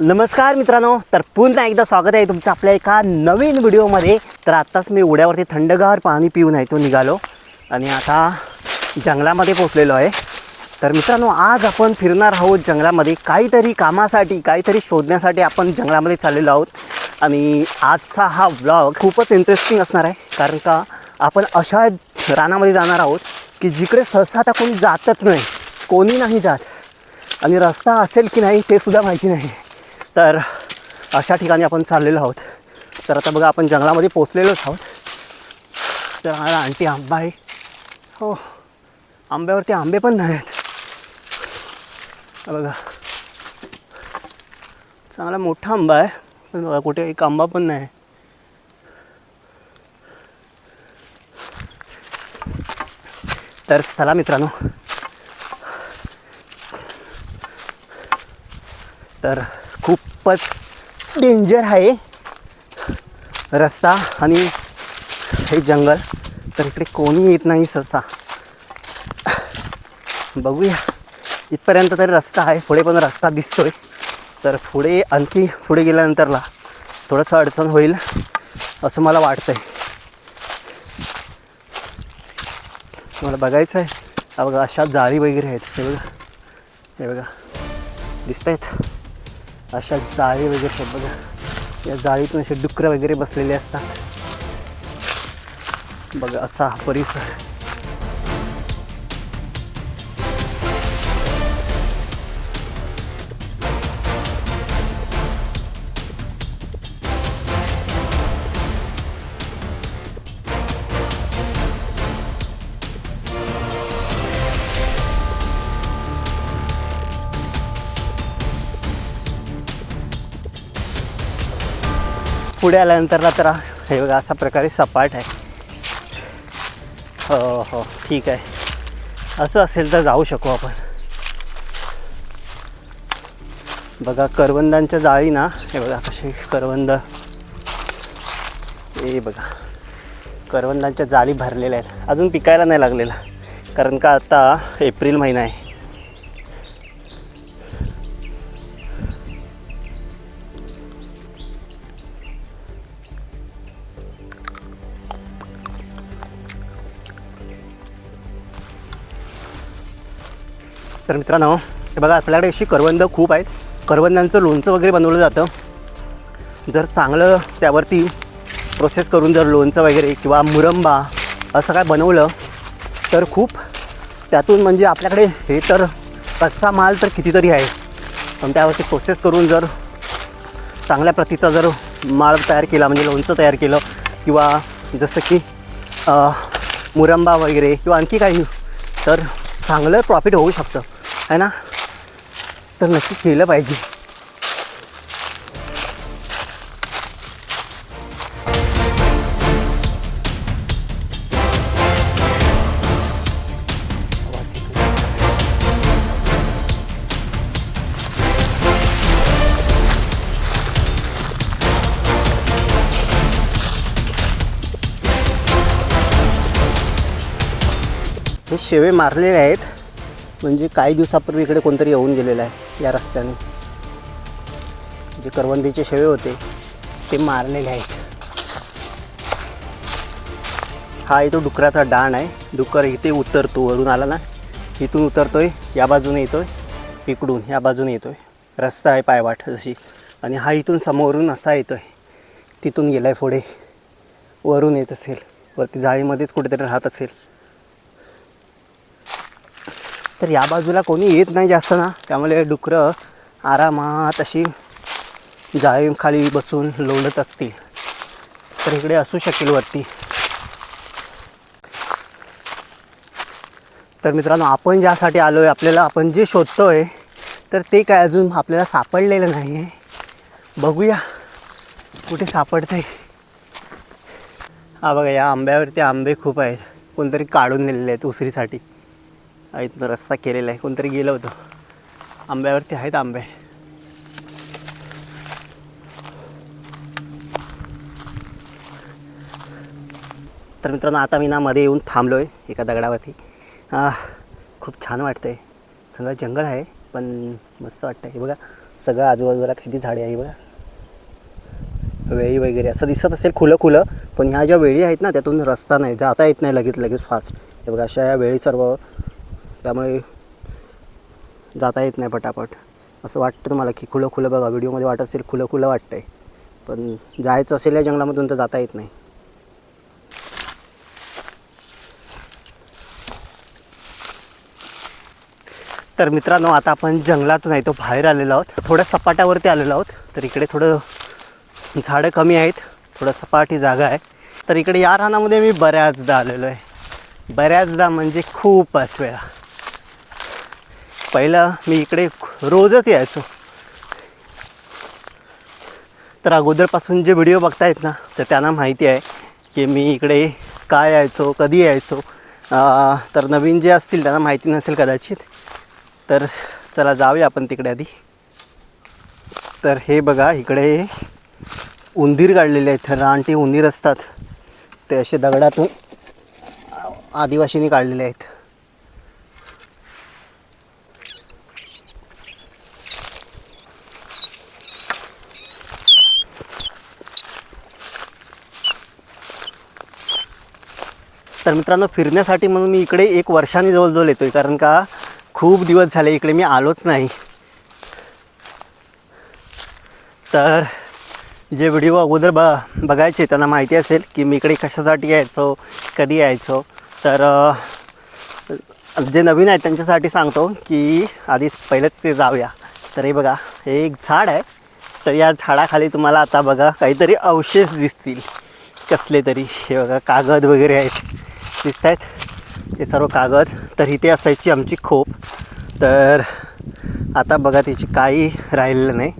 नमस्कार मित्रांनो तर पुन्हा एकदा स्वागत आहे तुमचं आपल्या एका नवीन व्हिडिओमध्ये. तर आत्ताच मी उड्यावरती थंडगार पाणी पिऊन आहे तो निघालो. आणि आता जंगलामध्ये पोचलेलो आहे. तर मित्रांनो आज आपण फिरणार आहोत जंगलामध्ये. काहीतरी कामासाठी काहीतरी शोधण्यासाठी आपण जंगलामध्ये चाललेलो आहोत. आणि आजचा हा व्लॉग खूपच इंटरेस्टिंग असणार आहे. कारण का आपण अशा रानामध्ये जाणार आहोत की जिकडे सहसा आता कोणी जातच नाही. कोणी नाही जात. आणि रस्ता असेल की नाही ते सुद्धा माहिती नाही. तर अशा ठिकाणी आपण चाललेलो आहोत. तर आता बघा आपण जंगलामध्ये पोचलेलोच आहोत. तर आम्हाला आणखी आंबा आहे. हो आंब्यावरती आंबे पण नाही आहेत बघा. चांगला मोठा आंबा आहे. पण बघा कुठे एक आंबा पण नाही. तर चला मित्रांनो. तर खूपच डेंजर आहे. रस्ता आणि हे जंगल. तर इकडे कोणी येत नाही सहसा. बघूया. इथपर्यंत तरी रस्ता आहे. पुढे पण रस्ता दिसतोय. तर पुढे आणखी पुढे गेल्यानंतरला थोडंसं अडचण होईल असं मला वाटतंय. मला बघायचं आहे. बघा अशा जाळी वगैरे आहेत. हे बघा. हे बघा. दिसत आहेत अशा जाळी वगैरे बघा. या जाळीतून असे डुकरं वगैरे बसलेले असतात. बघा असा हा परिसर. पुढे आल्यानंतरला तर हे बघा अशा प्रकारे सपाट आहे. हो हो ठीक आहे. असं असेल तर जाऊ शकू आपण. बघा करवंदांच्या जाळी ना हे बघा कशी करवंद. हे बघा करवंदांच्या जाळी भरलेल्या आहेत. अजून पिकायला नाही लागलेला कारण का आता एप्रिल महिना आहे. तर मित्रांनो हे बघा आपल्याकडे अशी करवंद खूप आहेत. करवंदांचं लोणचं वगैरे बनवलं जातं. जर चांगलं त्यावरती प्रोसेस करून जर लोणचं वगैरे किंवा मुरंबा असं काय बनवलं तर खूप त्यातून म्हणजे आपल्याकडे हे तर कच्चा माल तर कितीतरी आहे. पण त्यावरती प्रोसेस करून जर चांगल्या प्रतीचा जर माळ तयार केला म्हणजे लोणचं तयार केलं किंवा जसं की मुरंबा वगैरे किंवा आणखी काही तर चांगलं प्रॉफिट होऊ शकतं. आहे ना? तर नक्की केलं पाहिजे. हे शेवे मारलेले आहेत. म्हणजे काही दिवसापूर्वी इकडे कोणतरी येऊन गेलेलं आहे या रस्त्याने. जे करवंदीचे शेवे होते ते मारलेले आहेत. हा इथं डुकराचा डाण आहे. डुकर इथे उतरतो वरून आला ना. इथून उतरतोय या बाजूने येतोय इकडून या बाजूने येतोय. रस्ता आहे पायवाट जशी. आणि हा इथून समोरून असा येतोय. तिथून गेला आहे पुढे. वरून येत असेल. वरती जाळीमध्येच कुठेतरी राहत असेल. तर या बाजूला कोणी येत नाही जास्त ना. त्यामुळे डुकरं आरामात अशी जाळीखाली बसून लोळत असतील. तर इकडे असू शकेल वरती. तर मित्रांनो आपण ज्यासाठी आलो आहे आपल्याला आपण जे शोधतो आहे तर ते काय अजून आपल्याला सापडलेलं नाही आहे बघूया कुठे सापडते हा बघा या आंब्यावरती आंबे खूप आहेत. कोणतरी काढून नेलेले आहेत उसरीसाठी. इथनं रस्ता केलेला आहे. कोणतरी गेलं होतं. आंब्यावरती आहेत आंबे. तर मित्रांनो आता मी ना मध्ये येऊन थांबलो आहे एका दगडावरती. खूप छान वाटतं आहे सगळं जंगल आहे पण मस्त वाटतं आहे हे बघा सगळं आजूबाजूला किती झाडे आहे बघा. वेळी वगैरे. असं दिसत असेल खुलं खुलं पण ह्या ज्या वेळी आहेत ना त्यातून रस्ता नाही जाता येत नाही लगेच लगेच फास्ट हे बघा अशा या वेळी सर्व त्यामुळे जाता येत नाही पटापट. असं वाटतं तुम्हाला की खुलं खुलं बघा व्हिडिओमध्ये वाटत असेल खुलं खुलं वाटतंय. पण जायचं असेल या जंगलामधून तर जाता येत नाही. तर मित्रांनो आता आपण जंगलातून आहे तो बाहेर आलेलो आहोत. थोड्या सपाट्यावरती आलेलो आहोत. तर इकडे थोडं झाडं कमी आहेत. थोडं सपाटी जागा आहे. तर इकडे या रानामध्ये मी बऱ्याचदा आलेलो आहे. बऱ्याचदा म्हणजे खूपच वेळा. पहिला मी इकडे रोजच यायचो. तर अगोदरपासून जे व्हिडिओ बघतायत ना तर त्यांना माहिती आहे की मी इकडे काय यायचो कधी यायचो. तर नवीन जे असतील त्यांना माहिती नसेल कदाचित. तर चला जाऊया आपण तिकडे आधी. तर हे बघा इकडे उंदीर काढलेले आहेत. रानटी उंदीर असतात. ते असे दगडातून आदिवासींनी काढलेले आहेत. तर मित्रांनो फिरण्यासाठी म्हणून मी इकडे एक वर्षाने जवळजवळ येतो आहे कारण का खूप दिवस झाले इकडे मी आलोच नाही. तर जे व्हिडिओ अगोदर ब बघायचे त्यांना माहिती असेल की मी इकडे कशासाठी यायचो कधी यायचो. तर जे नवीन आहेत त्यांच्यासाठी सांगतो की आधी पहिलेच ते जाऊया. तर हे बघा हे एक झाड आहे. तर या झाडाखाली तुम्हाला आता बघा काहीतरी अवशेष दिसतील. कसले तरी हे बघा कागद वगैरे आहेत. दिसत आहेत. हे सर्व कागद. तर इथे असायची आमची खोप. तर आता बघा त्याची काही राहिलेलं नाही.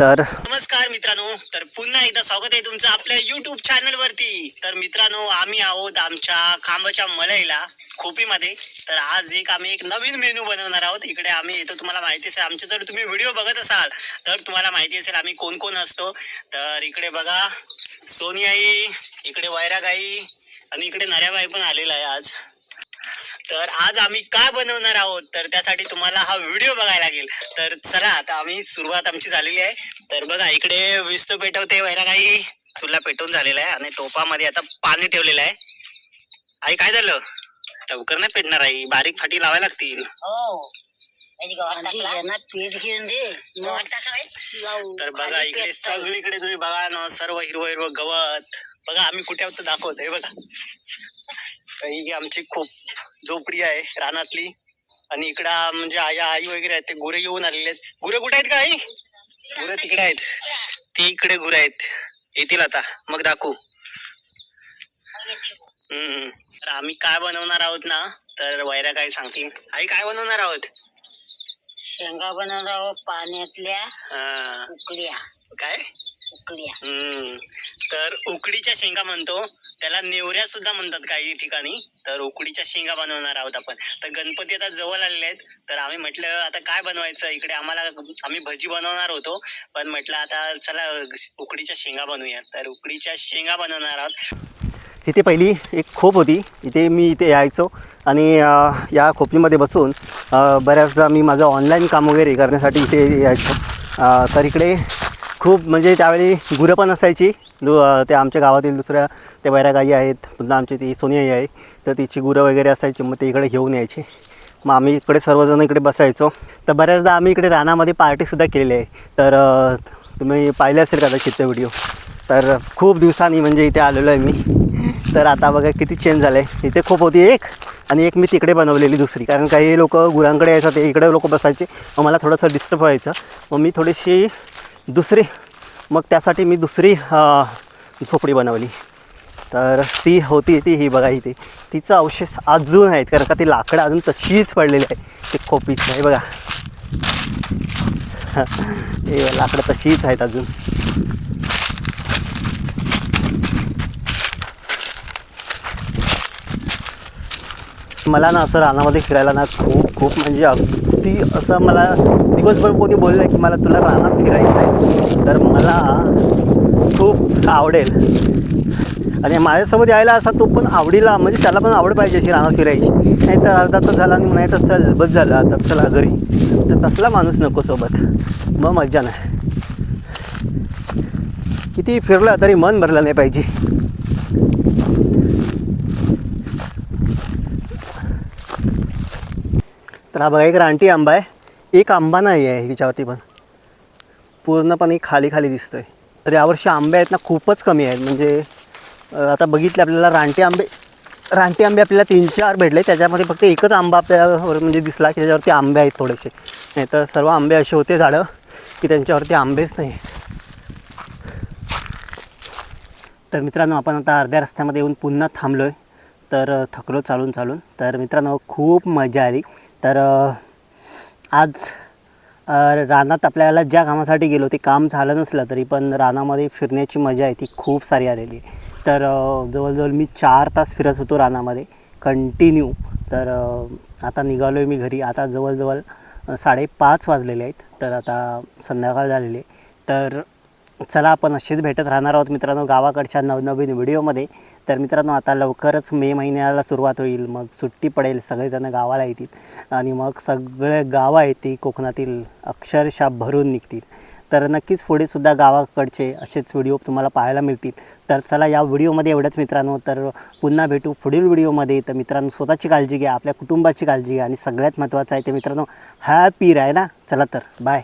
तर नमस्कार मित्रांनो. तर पुन्हा एकदा स्वागत आहे तुमचं आपल्या युट्यूब चॅनल वरती. तर मित्रांनो आम्ही आहोत आमच्या खांबाच्या मलईला खोपीमध्ये. तर आज एक आम्ही एक नवीन मेनू बनवणार आहोत. इकडे आम्ही येतो. तुम्हाला माहिती असेल आमचे जर तुम्ही व्हिडिओ बघत असाल तर तुम्हाला माहिती असेल आम्ही कोण कोण असतो. तर इकडे बघा सोनियाई इकडे वैरागाई आणि इकडे नऱ्याबाई पण आलेला आहे आज. तर आज आम्ही काय बनवणार आहोत? तर त्यासाठी तुम्हाला हा व्हिडिओ बघायला लागेल. तर चला आता आम्ही सुरुवात आमची झालेली आहे. तर बघा इकडे विस्तू पेटवते वैरा काही चुला पेटवून झालेला आहे आणि टोपामध्ये आता पाणी ठेवलेलं आहे. आई काय झालं? लवकर नाही पेटणार आई. बारीक फाटी लावायला लागतील. हो. तर बघा इकडे सगळीकडे तुम्ही बघा ना सर्व हिरवं हिरवं गवत. बघा आम्ही कुठे आहोत दाखवतोय बघा. ही आमची खूप झोपडी आहे रानातली. आणि इकडं म्हणजे आया आई वगैरे आहेत ते गुरे घेऊन आलेले आहेत. गुरे कुठे आहेत का आई? गुरे तिकडे आहेत. ती इकडे गुरे आहेत. येतील आता. मग दाखवू. हम्म. तर आम्ही काय बनवणार आहोत ना तर वैरा काय सांगतील. आई काय बनवणार आहोत? शेंगा बनवणार पाण्यातल्या हा, उकड्या काय? उकड्या हम्म. तर उकडीच्या शेंगा म्हणतो. त्याला नेवऱ्या सुद्धा म्हणतात काही ठिकाणी. तर उकडीच्या शेंगा बनवणार आहोत आपण. तर गणपती आता जवळ आलेले आहेत. तर आम्ही म्हटलं आता काय बनवायचं? इकडे आम्हाला आम्ही भजी बनवणार होतो. पण म्हटलं आता चला उकडीच्या शेंगा बनवूया. तर उकडीच्या शेंगा बनवणार आहोत. इथे पहिली एक खोप होती. इथे मी इथे यायचो. आणि या खोपीमध्ये बसून बऱ्याचदा मी माझं ऑनलाईन काम वगैरे करण्यासाठी इथे यायचो. तर इकडे खूप म्हणजे त्यावेळी गुरं पण असायची. दु ते आमच्या गावातील दुसऱ्या त्या बैरागाई आहेत. पुन्हा आमची ती सोनियाई आहे. तर तिची गुरं वगैरे असायची. मग ते इकडे घेऊन यायचे. मग आम्ही इकडे सर्वजण इकडे बसायचो. तर बऱ्याचदा आम्ही इकडे रानामध्ये पार्टीसुद्धा केलेली आहे. तर तुम्ही पाहिले असेल कदाचित व्हिडिओ तर खूप दिवसांनी म्हणजे इथे आलेलो आहे मी. तर आता बघा किती चेंज झालं. आहे इथे खूप होती एक आणि एक मी तिकडे बनवलेली दुसरी. कारण काही लोक गुरांकडे यायचं ते इकडे लोक बसायचे. मग मला थोडंसं डिस्टर्ब व्हायचं. मग मी थोडीशी दुसरी मग त्यासाठी मी दुसरी झोपडी बनवली. तर ती होती ती ही बघा इथे. तिचं अवशेष अजून आहेत कारण का ती लाकडं अजून तशीच पडलेली आहे ते खोपीच आहे बघा. हे लाकडं तशीच आहेत अजून. मला ना असं रानामध्ये फिरायला ना खूप खूप म्हणजे अगदी असं मला दिवसभर कोणी बोललं की मला तुला रानात फिरायचं आहे तर मला खूप आवडेल. आणि माझ्यासोबत यायला असा तो पण आवडीला म्हणजे त्याला पण आवड पाहिजे अशी रानात फिरायची. नाही तर अर्धा तास झाला आणि म्हणायचं चल बस झालं आता चला घरी. तर तसला माणूस नको सोबत. मग मज्जा नाही. किती फिरला तरी मन भरलं नाही पाहिजे. तर हा बघा एक रानटी आंबा आहे. एक आंबा नाही आहे ह्याच्यावरती पण. पूर्णपणे खाली खाली आहे तर यावर्षी आंबे आहेत ना खूपच कमी आहेत. म्हणजे आता बघितले आपल्याला रानटी आंबे रानटी आंबे आपल्याला तीन चार भेटले. त्याच्यामध्ये फक्त एकच आंबा आपल्यावर म्हणजे दिसला की त्याच्यावरती आंबे आहेत थोडेसे. नाही तर सर्व आंबे असे होते झाडं की त्यांच्यावरती आंबेच नाही. तर मित्रांनो आपण आता अर्ध्या रस्त्यामध्ये येऊन पुन्हा थांबलो आहे तर थकलो चालून चालून. तर मित्रांनो खूप मजा आली. तर आज रानात आपल्याला ज्या कामासाठी गेलो ते काम झालं नसलं तरी पण रानामध्ये फिरण्याची मजा आहे ती खूप सारी आलेली आहे. तर जवळजवळ मी चार तास फिरत होतो रानामध्ये कंटिन्यू तर आता निघालो आहे मी घरी. आता जवळजवळ साडेपाच वाजलेले आहेत. तर आता संध्याकाळ झालेली आहे. तर चला आपण असेच भेटत राहणार आहोत मित्रांनो गावाकडच्या नवनवीन व्हिडिओमध्ये. तर मित्रांनो आता लवकरच मे महिन्याला सुरुवात होईल. मग सुट्टी पडेल सगळेजण गावाला येतील. आणि मग सगळे गावं आहेत ती कोकणातील अक्षरशः भरून निघतील. तर नक्कीच पुढे सुद्धा गावाकडचे असेच व्हिडिओ तुम्हाला पाहायला मिळतील. तर चला या व्हिडिओमध्ये एवढंच मित्रांनो. तर पुन्हा भेटू पुढील व्हिडिओमध्ये. तर मित्रांनो स्वतःची काळजी घ्या आपल्या कुटुंबाची काळजी घ्या आणि सगळ्यात महत्त्वाचं आहे ते मित्रांनो हॅपी राहिला ना? चला तर बाय.